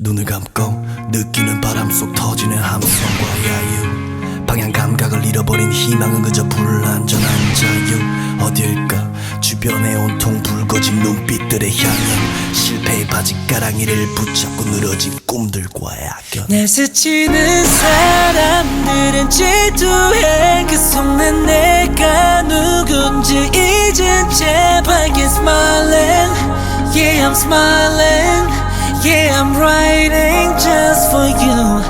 눈을 감고 느끼는 바람 속 터지는 함성과 야유. 방향 감각을 잃어버린 희망은 그저 불안전한 자유. 어딜까? 주변에 온통 붉어진 눈빛들의 향연. 실패의 바짓가랑이를 붙잡고 늘어진 꿈들과 악연. 날 스치는 사람들은 질투해. 그 속내 내가 누군지 이젠 제발 keep smiling. Yeah I'm smiling Yeah I'm writing just for you.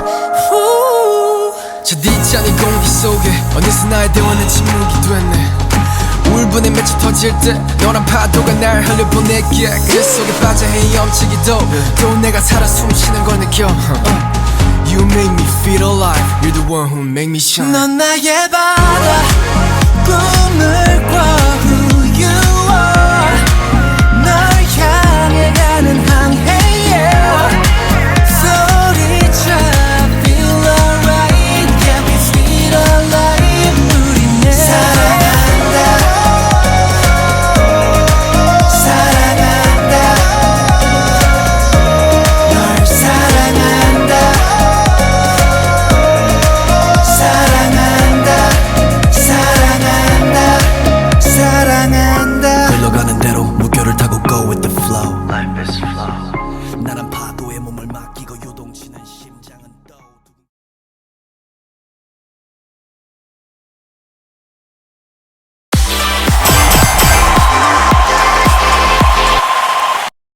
Ooh. 저 뒤찮은 공기 속에 어느새 나의 대화는 침묵이 됐네. 울분에 맺혀 터질 때 너란 파도가 날 흘려보내기에 그 속에 빠져 헤엄치기도 또 내가 살아 숨쉬는 걸 느껴. You make me feel alive. You're the one who make me shine. 넌 나의 바다. 꿈을 나란 파도에 몸을 맡기고